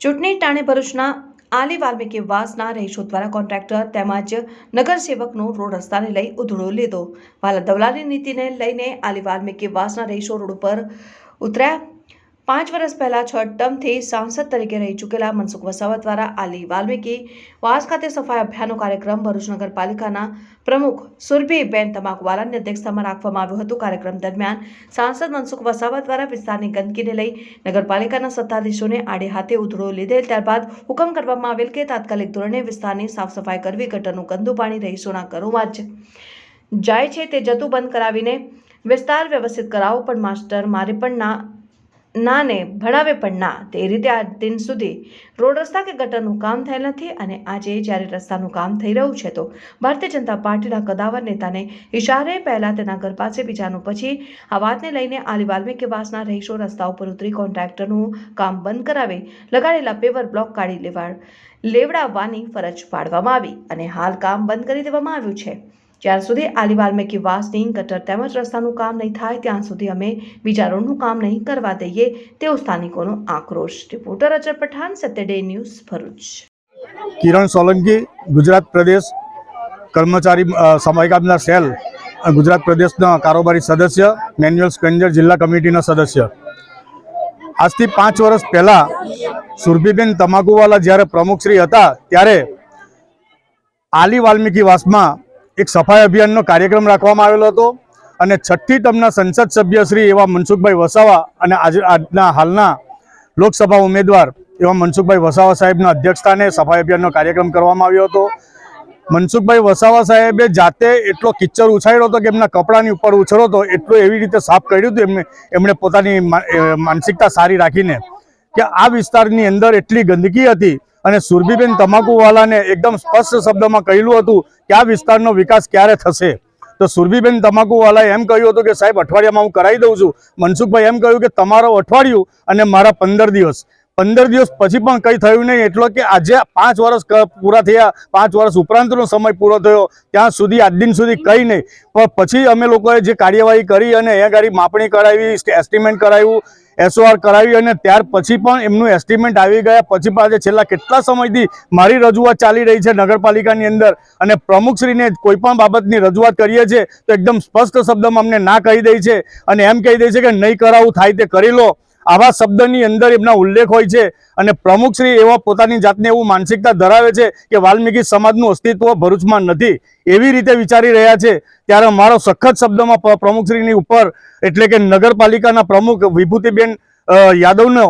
ચૂંટણી ટાણે ભરૂચના આલી વાલ્મીકી વાસના રહીશો દ્વારા કોન્ટ્રાક્ટર તેમજ નગરસેવકનો રોડ રસ્તાને લઈ ઉધડો લીધો. વાલા દવલાની નીતિને લઈને આલી વાલ્મીકી વાસના રહીશો રોડ ઉપર ઉતર્યા. પાંચ વર્ષ પહેલા છ ટર્મથી સાંસદ તરીકે રહી ચૂકેલા મનસુખ વસાવા દ્વારા આલી વાલ્મીકી વાસ ખાતે સફાઈ અભિયાનનો કાર્યક્રમ ભરૂચ નગરપાલિકાના પ્રમુખ સુરભીબેન તમાકવાલાની અધ્યક્ષતામાં રાખવામાં આવ્યો હતો. કાર્યક્રમ દરમિયાન સાંસદ મનસુખ વસાવા દ્વારા વિસ્તારની ગંદકીને લઈ નગરપાલિકાના સત્તાધીશોને આડે હાથે ઉધડો લીધેલ. ત્યારબાદ હુકમ કરવામાં આવેલ કે તાત્કાલિક ધોરણે વિસ્તારની સાફ સફાઈ કરવી, ગટરનું ગંદુ પાણી રહીશોના ઘરોમાં જ જાય છે. તે જતું બંધ કરાવીને વિસ્તાર વ્યવસ્થિત કરાવો પણ માસ્ટર મારે પણ ના ના ને ભણાવે પણ ના. તે રીતે આ દિન સુધી રોડ રસ્તા કે ગટરનું કામ થયેલ નથી અને આજે જ્યારે રસ્તાનું કામ થઈ રહ્યું છે તો ભારતીય જનતા પાર્ટીના કદાવર નેતાને ઇશારે પહેલાં તેના ઘર બીજાનું પછી આ વાતને લઈને આલી વાલ્મીકી વાસના રહીશો રસ્તા ઉપર ઉતરી કોન્ટ્રાક્ટરનું કામ બંધ કરાવે લગાડેલા પેવર બ્લોક કાઢી લેવાડ લેવડાવવાની ફરજ પાડવામાં આવી અને હાલ કામ બંધ કરી દેવામાં આવ્યું છે. જ્યાં સુધી આલી વાલ્મીકી વાસની ગટર તેમજ રસ્તાનું કામ નહીં થાય, ત્યાં સુધી અમે બીજા રોડનું કામ નહીં કરવા દઈએ, તેવો સ્થાનિકોનો આક્રોશ. Reporter Ajar Pathan Satya day news Bharuch. Kiran Solanki, Gujarat પ્રદેશ કર્મચારી સમયગામના સેલ ગુજરાત પ્રદેશના કારોબારી સદસ્ય, મેન્યુઅલ સ્પેન્જર જિલ્લા કમિટીના સદસ્ય. આજથી પાંચ વર્ષ પહેલાં સુરભીબેન તમાકુવાલા જ્યારે પ્રમુખશ્રી હતા, ત્યારે આલી વાલ્મીકી વાસમાં એક સફાઈ અભિયાનનો કાર્યક્રમ રાખવામાં આવેલો હતો અને છઠ્ઠી ટર્મના સંસદ સભ્ય શ્રી એવા મનસુખભાઈ વસાવા અને આજે આજના હાલના લોકસભા ઉમેદવાર એવા મનસુખભાઈ વસાવા સાહેબના અધ્યક્ષસ્થાને સફાઈ અભિયાનનો કાર્યક્રમ કરવામાં આવ્યો હતો. મનસુખભાઈ વસાવા સાહેબે જાતે એટલો કિચ્ચર ઉછાળ્યો હતો કે એમના કપડાની ઉપર ઉછળો હતો એટલું એવી રીતે સાફ કર્યું હતું એમને, એમણે પોતાની માનસિકતા સારી રાખીને કે આ વિસ્તારની અંદર એટલી ગંદકી હતી અને સુરભીબેન તમાકુવાલાને એકદમ સ્પષ્ટ શબ્દમાં કહેલું હતું કે આ વિસ્તારનો વિકાસ ક્યારે થશે? તો સુરભીબેન તમાકુવાલાએ એમ કહ્યું હતું કે, સાહેબ, અઠવાડિયામાં હું કરાવી દઉં છું. મનસુખભાઈ એમ કહ્યું કે, તમારો અઠવાડિયું અને મારા પંદર દિવસ. પંદર દિવસ પછી પણ કંઈ થયું નહીં, એટલો કે આજે પાંચ વર્ષ પૂરા થયા, પાંચ વર્ષ ઉપરાંતનો સમય પૂરો થયો, ત્યાં સુધી આજ દિન સુધી કંઈ નહીં. પણ પછી અમે લોકોએ જે કાર્યવાહી કરી અને એ ગાડી માપણી કરાવી, એસ્ટિમેટ કરાવ્યું એસઓઆર કરાવી અને ત્યાર પછી પણ એમનું એસ્ટિમેટ આવી ગયા. પછી પાસે છેલ્લા કેટલા સમયથી મારી રજૂઆત ચાલી રહી છે નગરપાલિકાની અંદર અને પ્રમુખશ્રીને કોઈ પણ બાબતની રજૂઆત કરીએ છીએ તો એકદમ સ્પષ્ટ શબ્દમાં અમને ના કહી દે છે અને એમ કહી દે છે કે નહીં કરાવવું થાય તે કરી લો. આવા શબ્દની અંદર એમના ઉલ્લેખ હોય છે અને પ્રમુખશ્રી એવા પોતાની જાતને એવું માનસિકતા ધરાવે છે કે વાલ્મીકી સમાજનું અસ્તિત્વ ભરૂચમાં નથી, એવી રીતે વિચારી રહ્યા છે. ત્યારે મારો સખત શબ્દમાં પ્રમુખશ્રીની ઉપર એટલે કે નગરપાલિકાના પ્રમુખ વિભૂતિબેન યાદવનો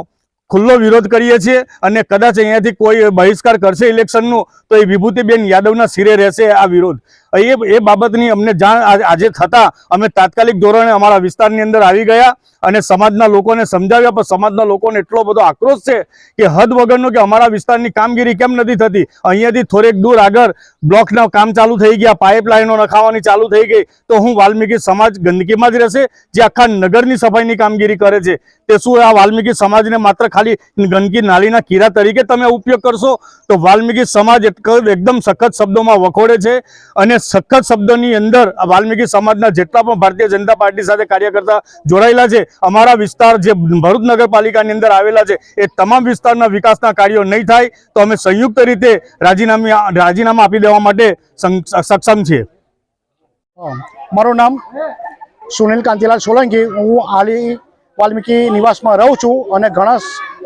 ખુલ્લો વિરોધ કરીએ છીએ અને કદાચ અહીંયાથી કોઈ બહિષ્કાર કરશે ઇલેક્શનનું, તો એ વિભૂતિબેન યાદવના શિરે રહેશે આ વિરોધ. એ એ બાબતની અમને જાણ આજે થતાં અમે તાત્કાલિક ધોરણે અમારા વિસ્તારની અંદર આવી ગયા અને સમાજના લોકોને સમજાવ્યા, પણ સમાજના લોકોને એટલો બધો આક્રોશ છે કે હદ વગરનો કે અમારા વિસ્તારની કામગીરી કેમ નથી થતી? અહીંયાથી થોડેક દૂર આગળ બ્લોકના કામ ચાલુ થઈ ગયા, પાઇપલાઇનો નખાવાની ચાલુ થઈ ગઈ, તો હું વાલ્મીકી સમાજ ગંદકીમાં જ રહેશે, જે આખા નગરની સફાઈની કામગીરી કરે છે. તે શું આ વાલ્મીકી સમાજને માત્ર ખાલી ગંદકી નાલીના કીરા તરીકે તમે ઉપયોગ કરશો તો વાલ્મીકી સમાજ એક- એકદમ સખત શબ્દોમાં વખોડે છે અને સખત શબ્દોની અંદર વાલ્મીકી સમાજના જેટલા પણ ભારતીય જનતા પાર્ટી સાથે કાર્યકર્તા જોડાયેલા છે, અમારા વિસ્તાર જે ભરૂચ નગરપાલિકાની અંદર આવેલા છે, એ તમામ વિસ્તારના વિકાસના કાર્યો નહીં થાય તો અમે સંયુક્ત રીતે રાજીનામી રાજીનામા આપી દેવા માટે સક્ષમ છીએ. મારું નામ સુનિલ કાંતિલાલ સોલંકી. હું આલી વાલ્મીકી નિવાસમાં રહું છું અને ઘણા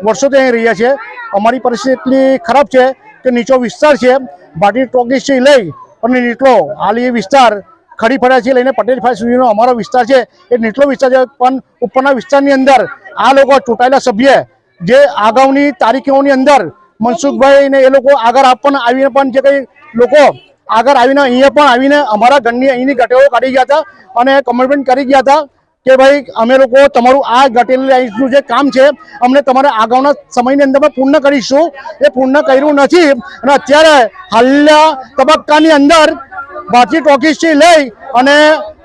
વર્ષોથી અહીં રહ્યા છે અમારી પરિસ્થિતિ એટલી ખરાબ છે કે નીચો વિસ્તાર છે. ભાટી ટોકીસથી લઈ અને નીટલો હાલ એ વિસ્તાર ખડી ફળિયાથી લઈને પટેલ ફાઈ સુધીનો અમારો વિસ્તાર છે. એ નીટલો વિસ્તાર છે, પણ ઉપરના વિસ્તારની અંદર આ લોકો ચૂંટાયેલા સભ્ય જે અગાઉની તારીખોની અંદર મનસુખભાઈને એ લોકો આગળ આપવાના આવીને પણ જે કંઈ લોકો આગળ આવીને અહીંયા પણ આવીને અમારા ઘરની અહીંની ગટેઓ કાઢી ગયા હતા અને કમેન્ટમેન્ટ કરી ગયા હતા. કે ભાઈ, અમે લોકો તમારું આ ગટેલ લાઇન્સનું જે કામ છે, અમને તમારા અગાઉના સમયની અંદર પૂર્ણ કરીશું. એ પૂર્ણ કર્યું નથી. અને અત્યારે હાલના તબક્કાની અંદર ભારતી ટોકીસથી લઈ અને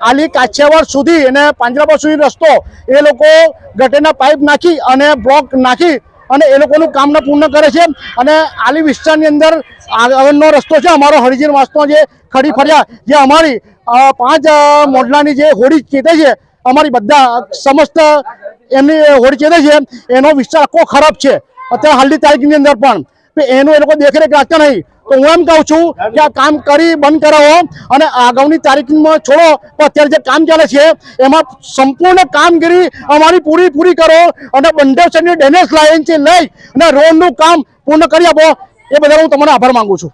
આલી કાછિયાવાડ સુધી અને પાંજરાપર સુધી રસ્તો એ લોકો ગટેના પાઇપ નાખી અને બ્લોક નાખી અને એ લોકોનું કામને પૂર્ણ કરે છે. અને આલી વિસ્તારની અંદર આગળનો રસ્તો છે, અમારો હરિજન વાસનો જે ખડી ફર્યા, જે અમારી પાંચ મોડલાની જે હોડી ચેતે છે અમારી બધા સમસ્ત એમની હોડી ચેતે છે એનો વિસ્તાર આખો ખરાબ છે. અત્યારે હાલની તારીખની અંદર પણ. એનું એ લોકો દેખરેખ રાખતા નહીં. તો હું એમ કહું છું કે આ કામ કરી બંધ કરાવો અને આગામી તારીખમાં છોડો. પણ અત્યારે જે કામ ચાલે છે, એમાં સંપૂર્ણ કામગીરી અમારી પૂરી પૂરી કરો અને બંડેસરની ડેનેસ લાઇનથી લઈ અને રોડનું કામ પૂર્ણ કરી આપો. એ બદલ હું તમને આભાર માગું છું.